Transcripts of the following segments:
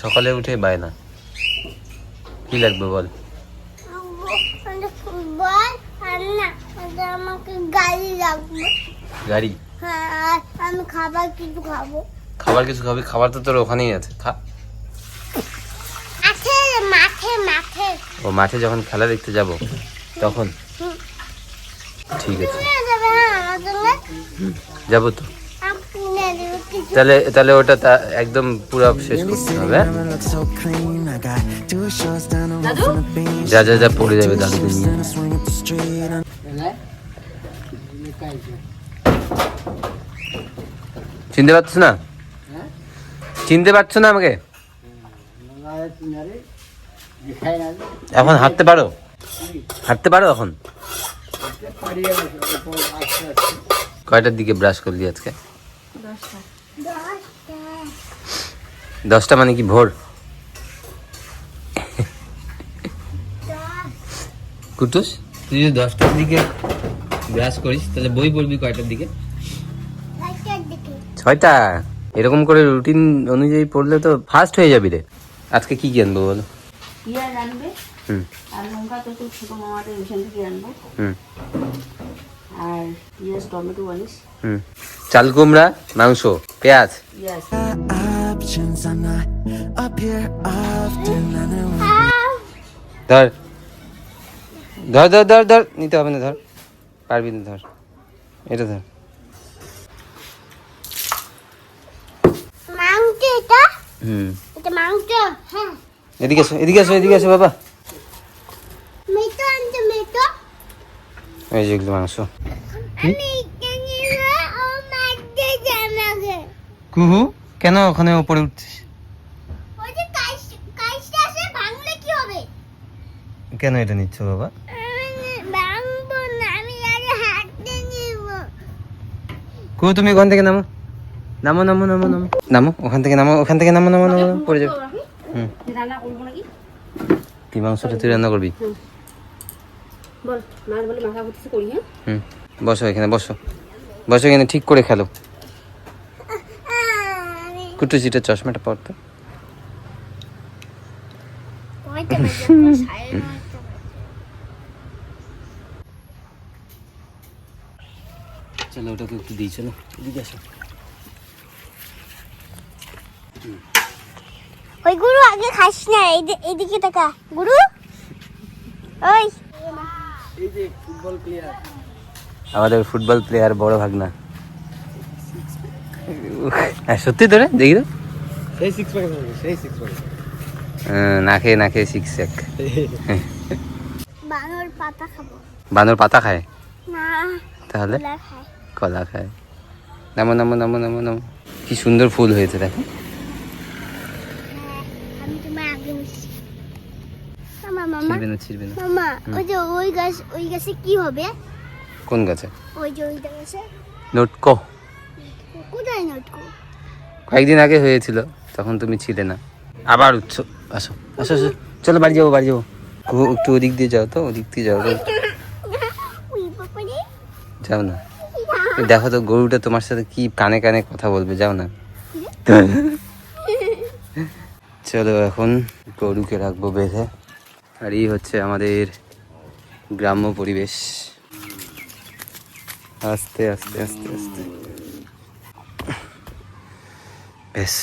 সকালে উঠে বায়না কি লাগবে বল? না আমাকে গাড়ি লাগবে। গাড়ি? হ্যাঁ আমি খাবার কিছু খাব। খাবার কিছু খাবি? খাবার তো তোর ওখানেই আছে। খা। মাঠে মাঠে ও মাঠে যখন খেলা দেখতে যাব তখন? ঠিক আছে। হ্যাঁ যাব তো। তাহলে তাহলে ওটা তা- একদম পুরো শেষ করতে হবে. যা যা যা পড়ে যাবে দাদুকে নিয়ে। and চিনতে পারছ না? চিনতে পারছ না আমাকে? এখন হাঁটতে পারো? হাঁটতে পারো এখন? কয়টার দিকে ব্রাশ করলি আজকে? দশটা মানে কি ভোর? কুটুস? তুই যদি দশটার দিকে ব্রাশ করিস তাহলে বই পড়বি কয়টার দিকে? ছয়টা? এরকম করে রুটিন অনুযায়ী পড়লে তো ফার্স্ট হয়ে যাবি রে। আজকে কি কি আনব বলো? পেঁয়াজ আনবে। হুম। আর লঙ্কা তো ছোটো মামাদের মিশন থেকে আনব। হুম। আর পেঁয়াজ টমেটো আনিস হুম। চাল কুমড়া মাংস পেঁয়াজ. ধর। ধর ধর ধর ধর। নিতে হবে না ধর। পারবি না ধর। এটা ধর। মাংস এটা? হুম। এটা মাংস হ্যাঁ। এদিকে এসো এদিকে এসো এদিকে এসো বাবা। এই যে মাংস। কুহু কেন ওখানে ওপরে উঠছিস? ওই যে কাইস কাইসটা আছে ভাঙলে কি হবে? কেন এটা নিচ্ছ বাবা? কুহু তুমি ওখান থেকে নামো। নামো নামো নামো নামো। নামো ওখান থেকে নামো ওখান থেকে নামো নামো নামো নামো, পড়ে যাবে। হুম। রান্না করব নাকি? কি মাংসটা তুই রান্না করবি? বল মাছ বলে মাথা করতেছে করি হ্যাঁ? হুম বসো এখানে বসো। বসো এখানে ঠিক করে খেলো। চশমাটা পড়তো চলো ওটাকে একটু দিই চলো এদিকে আসো। ওই গুরু আগে খাস না এইদি- এইদিকে টাকা গুরু? ওই। আমাদের ফুটবল প্লেয়ার বড় ভাগনা। হ্যাঁ, সত্যি তো রে দেখি তো। সেই সিক্স প্যাক সেই সিক্স প্যাক হ্যাঁ, না খেয়ে না খেয়ে সিক্স এক বানর পাতা খাব। বানর পাতা খায়? না তাহলে? কলা কলা খায়। নামো নামো নামো নামো নামো। কি সুন্দর ফুল হয়েছে দেখো। ছিড়বে না ছিড়বে না। মামা ওই যে ওই গাছ ওই গাছে কি হবে? কোন গাছে? ওই যে ওই গাছে? নোটকো। কোথায় নটকো? কয়েকদিন আগে হয়েছিল তখন তুমি ছিলে না। আবার উঠছ আসো আসো আসো। চলো বাড়ি যাব বাড়ি যাব। একটু ওদিক দিয়ে যাও তো ওদিক দিয়ে যাও। তো যাও না। দেখো তো গরুটা তোমার সাথে কি কানে কানে কথা বলবে যাও না। চলো এখন গরুকে রাখব বেঁধে। আর এই হচ্ছে আমাদের গ্রাম্য পরিবেশ। আস্তে আস্তে আস্তে আস্তে। বেশ।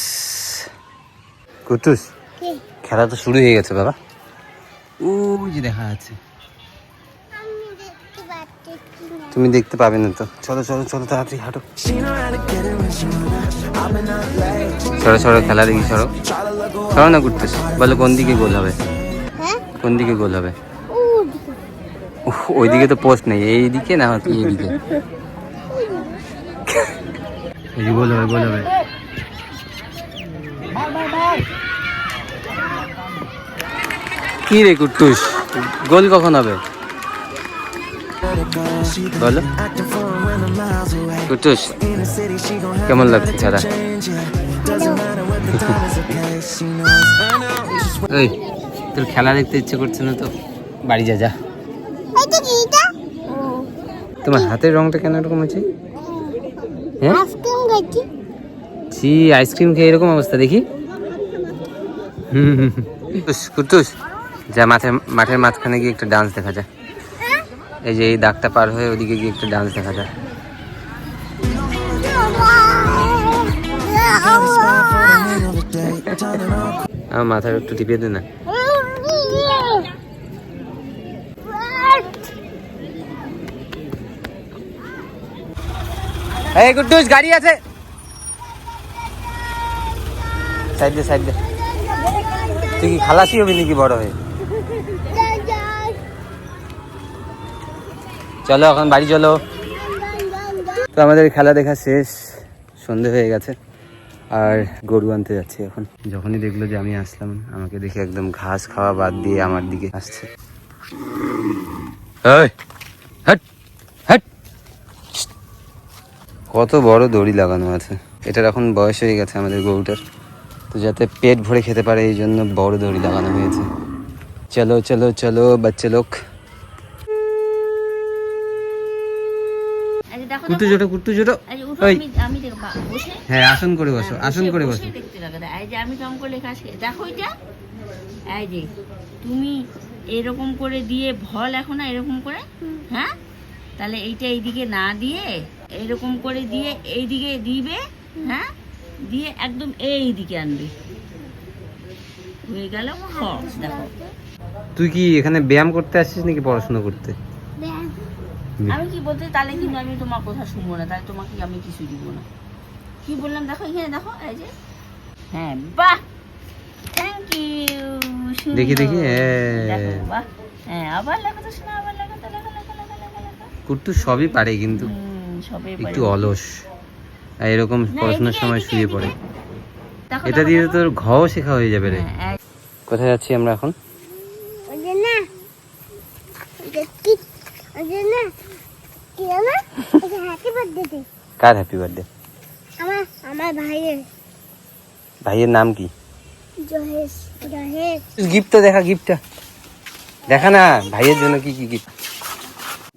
কুটুস খেলা তো শুরু হয়ে গেছে বাবা। ওই যে দেখা না তুমি দেখতে পাবে না তো। চলো চলো চলো তাড়াতাড়ি হাঁটো. সরো সরো খেলা দেখি সরো away. সরো না ঘুরতেছ বলো কোন দিকে গোল হবে। কোন দিকে গোল হবে? ওইদিকে তো পোস্ট নেই এইদিকে না এইদিকে? এই গোল হবে গোল হবে। কি রে কুট্টুস? গোল কখন হবে? বলো। have কেমন লাগছে খেলা? Change. তোর খেলা দেখতে ইচ্ছে করছে না তো। বাড়ি যা যা। তোমার হাতের রংটা কেন এরকম আছে হ্যাঁ? আইসক্রিম ছি আইসক্রিম খেয়ে এরকম অবস্থা দেখি। কুটুস যা মাঠে মাঠের মাঝখানে গিয়ে একটা ডান্স দেখা যায়। এই যে এই দাগটা পার হয়ে ওদিকে গিয়ে একটা ডান্স দেখা যায়। আমার মাথার একটু টিপিয়ে দে না। এই কুটুস গাড়ি আছে। সাইড দে সাইড দে। তুই কি খালাসি হবি নাকি বড় হয়ে? চলো, এখন বাড়ি চলো। তো আমাদের খেলা দেখা শেষ। সন্ধে হয়ে গেছে। আর গরু আনতে যাচ্ছি এখন। যখনই দেখল যে আমি আসলাম, আমাকে দেখে একদম ঘাস খাওয়া বাদ দিয়ে আমার দিকে আসছে এই, হাট, হাট। কত বড় দড়ি লাগানো আছে। এটার এখন বয়স হয়ে গেছে আমাদের গরুটার। তো যাতে পেট ভরে খেতে পারে এই জন্য বড় দড়ি লাগানো হয়েছে। চলো চলো চলো বাচ্চা লোক। কুট্টু জোটো কুট্টু জোটো। ওই আমি আমি দেখো হ্যাঁ আসন করে বসো আসন করে বসো আমি লেখা দেখো এটা। এই যে তুমি এরকম করে দিয়ে ভল এখন এরকম করে? হ্যাঁ? তাহলে এইটা এইদিকে না দিয়ে এরকম করে দিয়ে এইদিকে দিবে হ্যাঁ? দিয়ে একদম এই দিকে আনবে। হয়ে গেল দেখো। তুই কি এখানে ব্যায়াম করতে আসছিস নাকি পড়াশোনা করতে? আমি কি বলতে তাহলে কিন্তু আমি তোমার কথা শুনব না তাহলে তোমাকে আমি কিছু দিব না। কি বললাম দেখো এখানে দেখো এই যে। হ্যাঁ বাহ! থ্যাংক ইউ দেখি, দেখি, হ্যাঁ। দেখো বাহ। হ্যাঁ আবার লেখো তো শোনা আবার লেখো। কুট্টু সবই পারে কিন্তু। হুম, একটু অলস। আর এরকম পড়াশোনার সময় শুয়ে পড়ে। এটা দিয়ে তোর ঘও শেখা হয়ে যাবে রে। হ্যাঁ, কোথায় যাচ্ছি আমরা এখন? বার্থডে কার হ্যাপি বার্থডে আমার আমার ভাইয়ের। ভাইয়ের নাম কি? জহেশ জহেশ। গিফটটা দেখা গিফটটা দেখা না ভাইয়ের জন্য কি কি গিফট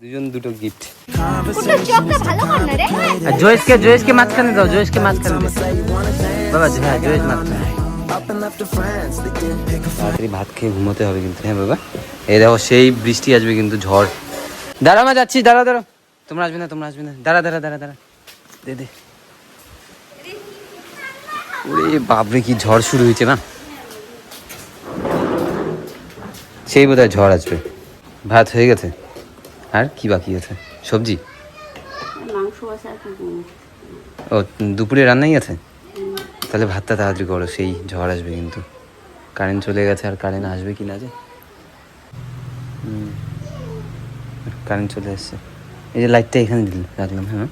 দুজন দুটো গিফট। চোখটা ভালো কর না রে। আর জয়েশকে জয়েশকে মাঝখানে দাও জয়েশকে মাঝখানে দাও। বাবা হ্যাঁ জয়েশ মাঝখানে। ভাত খেয়ে ঘুমোতে হবে কিন্তু। হ্যাঁ বাবা। এই দেখো সেই বৃষ্টি আসবে কিন্তু ঝড়। দাঁড়া মা যাচ্ছি। দাঁড়া দাঁড়া তোমরা আসবে না তোমরা আসবে না। দাঁড়া দাঁড়া দাঁড়া দাঁড়া। দে দে। ওরে বাপরে কি ঝড় শুরু হয়েছে না? সেই বোধ ঝড় আসবে। ভাত হয়ে গেছে? আর কি বাকি আছে? সবজি? মাংস আছে আর কি করব? ও দুপুরে রান্নাই আছে? তাহলে ভাতটা তাড়াতাড়ি করো সেই ঝড় আসবে কিন্তু। কারেন্ট চলে গেছে আর কারেন্ট আসবে কি না যে? কারেন্ট চলে আসছে এই যে লাইটটা এখানে দিল রাখলাম হ্যাঁ?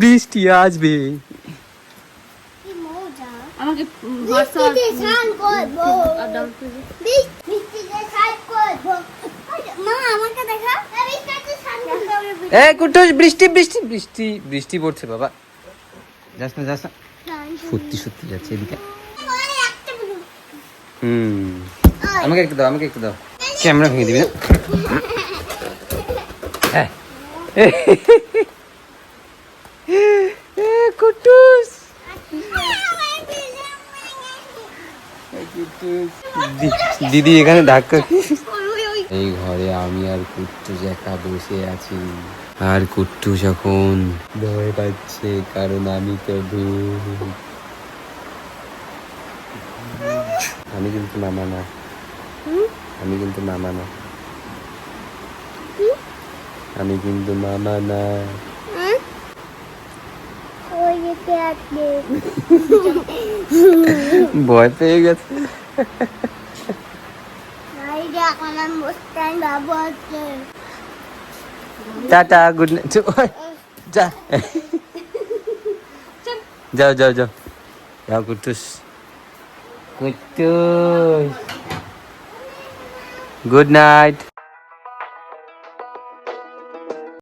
বৃষ্টি আসবে। কি মজা। আমাকে বৃষ্টিতে এ কুটুস, বৃষ্টি বৃষ্টি বৃষ্টি বৃষ্টি পড়ছে বাবা। যাস না যাস না। সত্যি সত্যি যাচ্ছে এদিকে। হুম। আমাকে একটু দাও, আমাকে একটু দাও। ক্যামেরা ভেঙে দিবি না? হ্যাঁ। কুটুস। দিদি এখানে ধাক্কা এই ঘরে আমি আর কুট্টুস একা বসে আছি। আর কুট্টুস এখন ভয় পাচ্ছে, কারণ আমি তো। আমি কিন্তু মামা না। আমি কিন্তু মামা না। আমি কিন্তু মামা না। ভয় পেয়ে গেছে ভাই এখন আমি বসতাম বাবু আছে টাটা গুড নাইট যা যাও যাও যাও যাও কুটুস কুটুস গুড নাইট